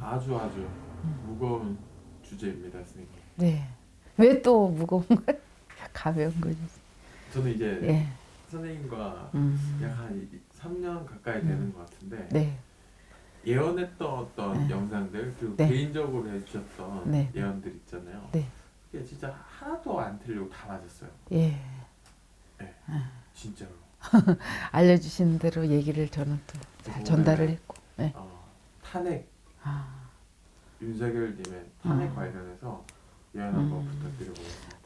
아주 아주 무거운 주제입니다, 선생님. 네. 왜 또 무거운 거예요? 가벼운 거지. 저는 이제 예. 선생님과 음. 약한 3년 가까이 되는 것 같은데 네. 예언했던 어떤 네. 영상들 그리고 네. 개인적으로 해주셨던 네. 예언들 있잖아요. 네. 그게 진짜 하나도 안 틀리고 다 맞았어요. 예. 진짜로. 알려주신 대로 얘기를 저는 또 잘 전달을 했고. 네. 어, 탄핵 아. 윤석열님의 탄핵 아. 관련해서 예언 한번 음. 부탁드려보겠습니다.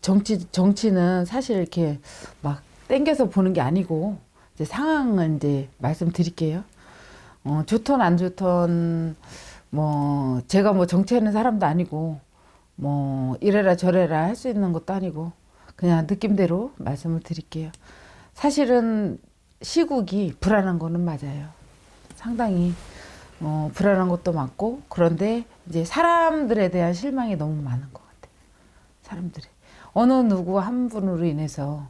정치 정치는 사실 이렇게 막 땡겨서 보는 게 아니고 이제 상황을 이제 말씀드릴게요. 어, 좋던 안 좋던 뭐 제가 뭐 정치하는 사람도 아니고 뭐 이래라 저래라 할 수 있는 것도 아니고 그냥 느낌대로 말씀을 드릴게요. 사실은 시국이 불안한 거는 맞아요. 상당히 어, 불안한 것도 맞고 그런데 이제 사람들에 대한 실망이 너무 많은 것 같아요. 사람들이 어느 누구 한 분으로 인해서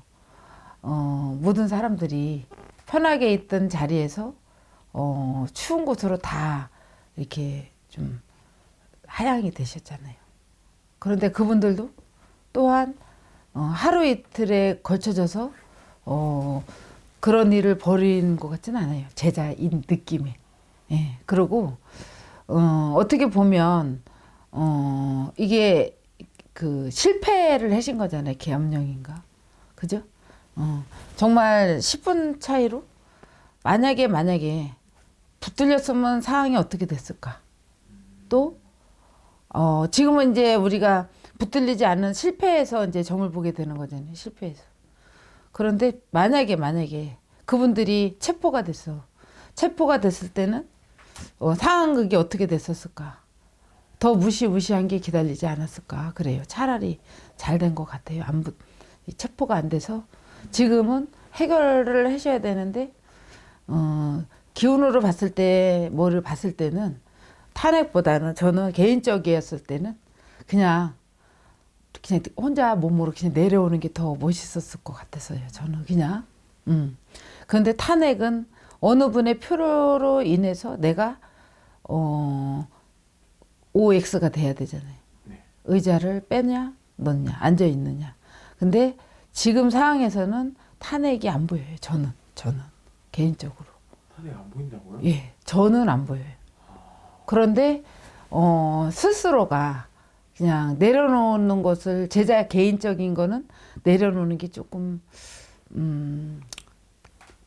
어, 모든 사람들이 편하게 있던 자리에서 어, 추운 곳으로 다 이렇게 좀 하향이 되셨잖아요. 그런데 그분들도 또한 어, 하루 이틀에 걸쳐져서 어, 그런 일을 벌인 것 같지는 않아요. 제자인 느낌에. 예. 그리고 어, 어떻게 보면 어, 이게 그 실패를 하신 거잖아요. 계엄령인가. 그죠? 어, 정말 10분 차이로 만약에 만약에 붙들렸으면 상황이 어떻게 됐을까? 또 어, 지금은 이제 우리가 붙들리지 않는 실패에서 이제 점을 보게 되는 거잖아요. 실패에서. 그런데 만약에 만약에 그분들이 체포가 됐어. 체포가 됐을 때는 어, 상황극이 어떻게 됐었을까? 더 무시무시한 게 기다리지 않았을까? 그래요. 차라리 잘 된 것 같아요. 안 붙, 이 체포가 안 돼서 지금은 해결을 하셔야 되는데 어, 기운으로 봤을 때 뭐를 봤을 때는 탄핵보다는 저는 개인적이었을 때는 그냥 그냥 혼자 몸으로 그냥 내려오는 게 더 멋있었을 것 같아서요. 저는 그냥. 음. 그런데 탄핵은 어느 분의 표로 인해서 내가 어 OX가 돼야 되잖아요. 네. 의자를 빼냐 넣냐 앉아 있느냐. 근데 지금 상황에서는 탄핵이 안 보여요. 저는 저는 개인적으로. 탄핵 안 보인다고요? 예, 저는 안 보여요. 그런데 어, 스스로가 그냥 내려놓는 것을 제자 개인적인 거는 내려놓는 게 조금 음,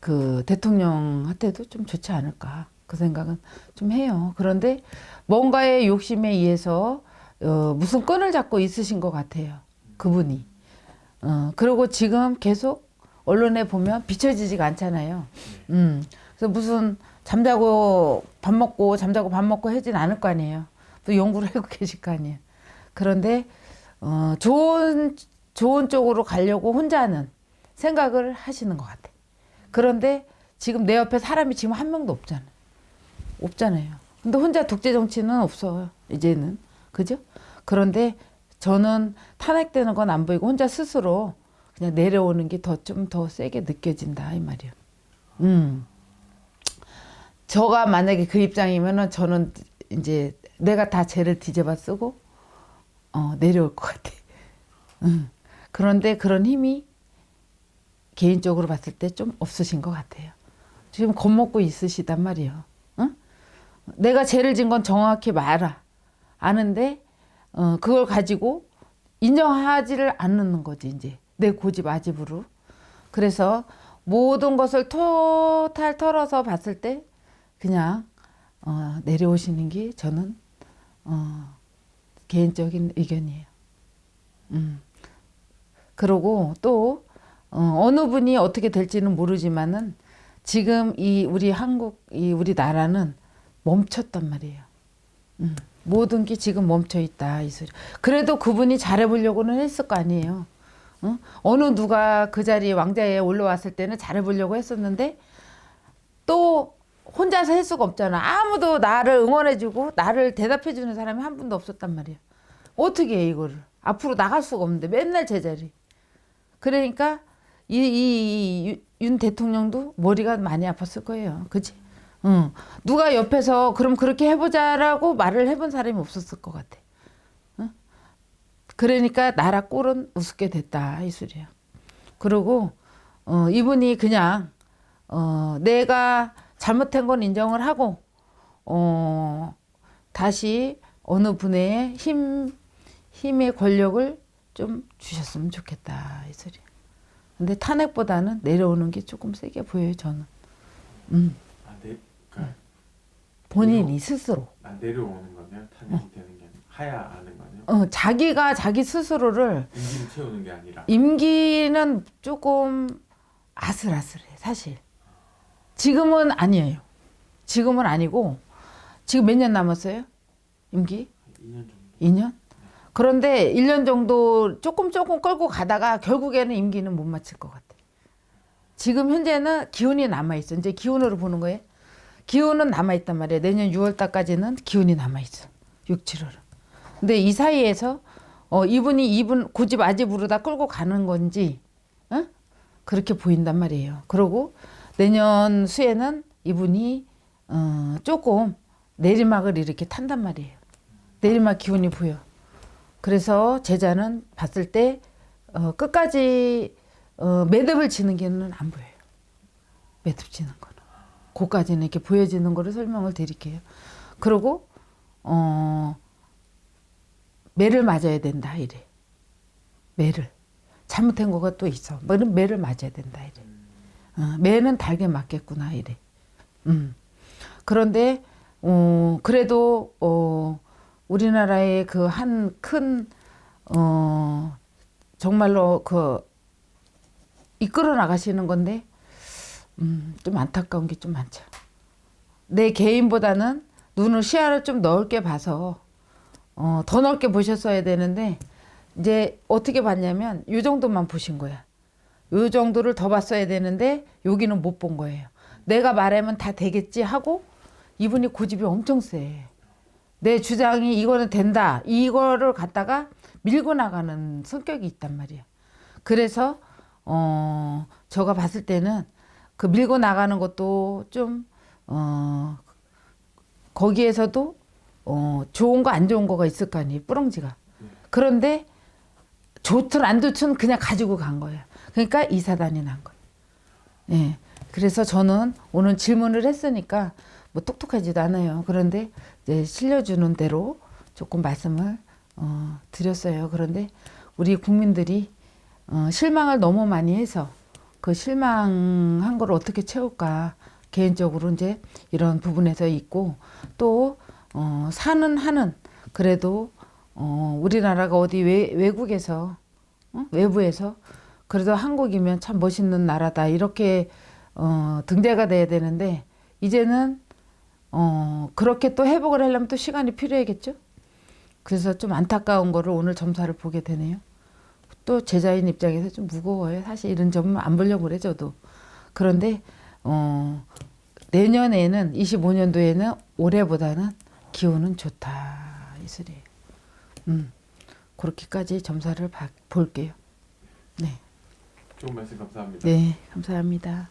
그 대통령한테도 좀 좋지 않을까 그 생각은 좀 해요. 그런데 뭔가의 욕심에 의해서 어, 무슨 끈을 잡고 있으신 것 같아요. 그분이. 어, 그리고 지금 계속 언론에 보면 비춰지지가 않잖아요. 음. 그래서 무슨 잠자고 밥 먹고 잠자고 밥 먹고 하진 않을 거 아니에요. 또 연구를 하고 계실 거 아니에요. 그런데 어, 좋은 좋은 쪽으로 가려고 혼자는 생각을 하시는 것 같아. 그런데 지금 내 옆에 사람이 지금 한 명도 없잖아요. 없잖아요. 근데 혼자 독재 정치는 없어요. 이제는 그죠? 그런데 저는 탄핵되는 건 안 보이고 혼자 스스로 그냥 내려오는 게 더 좀더 세게 느껴진다 이 말이에요. 음. 저가 만약에 그 입장이면은 저는 이제 내가 다 죄를 뒤집어 쓰고 어, 내려올 것 같아. 음. 그런데 그런 힘이 개인적으로 봤을 때 좀 없으신 것 같아요. 지금 겁먹고 있으시단 말이에요. 응? 내가 죄를 진 건 정확히 말아. 아는데 어, 그걸 가지고 인정하지를 않는 거지 이제 내 고집 아집으로. 그래서 모든 것을 토탈 털어서 봤을 때 그냥 어, 내려오시는 게 저는 어, 개인적인 의견이에요. 음. 그리고 또 어, 어 느 분이 어떻게 될지는 모르지만은 지금 이 우리 한국 이 우리 나라는 멈췄단 말이에요. 음. 모든 게 지금 멈춰 있다 이 소리. 그래도 그분이 잘해보려고는 했을 거 아니에요. 응? 어느 누가 그 자리에 왕자에 올라왔을 때는 잘해보려고 했었는데 또 혼자서 할 수가 없잖아. 아무도 나를 응원해주고 나를 대답해주는 사람이 한 분도 없었단 말이야. 어떻게 해 이거를? 앞으로 나갈 수가 없는데 맨날 제자리. 그러니까 이 이 윤 대통령도 머리가 많이 아팠을 거예요. 그지? 응. 누가 옆에서 그럼 그렇게 해보자라고 말을 해본 사람이 없었을 것 같아. 응? 그러니까 나라 꼴은 우습게 됐다 이 소리야. 그리고 어, 이분이 그냥 어, 내가 잘못한 건 인정을 하고 어, 다시 어느 분의 힘 힘의 권력을 좀 주셨으면 좋겠다 이 소리야. 근데 탄핵보다는 내려오는 게 조금 세게 보여요 저는. 음. 아, 내, 그러니까 본인이 스스로. 아, 내려오는 거냐 탄핵이 되는 게 하야 하는 거냐 어, 자기가 자기 스스로를 임기를 채우는 게 아니라. 임기는 조금 아슬아슬해 사실. 지금은 아니에요. 지금은 아니고 지금 몇 년 남았어요? 임기? 2년 정도. 2년 그런데 1년 정도 조금 조금 끌고 가다가 결국에는 임기는 못 마칠 것 같아 지금 현재는 기운이 남아 있어 이제 기운으로 보는 거예요 기운은 남아 있단 말이에요 내년 6월 달까지는 기운이 남아 있어 6, 7월은 근데 이 사이에서 어, 이분이 이분 고집 아집으로 다 끌고 가는 건지 어? 그렇게 보인단 말이에요. 그리고 내년 수에는 이분이 어, 조금 내리막을 이렇게 탄단 말이에요. 내리막 기운이 보여. 그래서 제자는 봤을 때 어, 끝까지 어, 매듭을 지는 게는 안 보여요. 매듭 지는 거는. 그까지는 이렇게 보여지는 거를 설명을 드릴게요. 그리고 어, 매를 맞아야 된다 이래. 매를 잘못한 거가 또 있어. 뭐는 매를 맞아야 된다 이래. 어, 매는 달게 맞겠구나 이래. 음. 그런데 어, 그래도 어, 우리나라의 그 한 큰 어, 정말로 그 이끌어 나가시는 건데 음, 좀 안타까운 게 좀 많죠. 내 개인보다는 눈을 시야를 좀 넓게 봐서 어, 더 넓게 보셨어야 되는데 이제 어떻게 봤냐면 요 정도만 보신 거야. 요 정도를 더 봤어야 되는데 여기는 못 본 거예요. 내가 말하면 다 되겠지 하고 이분이 고집이 엄청 세. 내 주장이 이거는 된다. 이거를 갖다가 밀고 나가는 성격이 있단 말이야. 그래서 어 저가 봤을 때는 그 밀고 나가는 것도 좀 어 거기에서도 어 좋은 거 안 좋은 거가 있을 거 아니에요. 뿌렁지가. 그런데 좋든 안 좋든 그냥 가지고 간 거예요. 그러니까 이사단이 난 거예요. 예. 그래서 저는 오늘 질문을 했으니까 뭐 똑똑하지도 않아요. 그런데 실려주는 대로 조금 말씀을 어, 드렸어요. 그런데 우리 국민들이 어, 실망을 너무 많이 해서 그 실망한 걸 어떻게 채울까 개인적으로 이제 이런 부분에서 있고 또 어, 사는 하는 그래도 어, 우리나라가 어디 외, 외국에서 어? 외부에서 그래도 한국이면 참 멋있는 나라다 이렇게 어, 등재가 돼야 되는데 이제는 어, 그렇게 또 회복을 하려면 또 시간이 필요하겠죠. 그래서 좀 안타까운 거를 오늘 점사를 보게 되네요. 또 제자인 입장에서 좀 무거워요. 사실 이런 점은 안 보려고 그래 저도. 그런데 어, 내년에는 25년도에는 올해보다는 기운은 좋다 이 소리예요. 음, 그렇게까지 점사를 봐- 볼게요. 네, 좋은 말씀 감사합니다. 네, 감사합니다.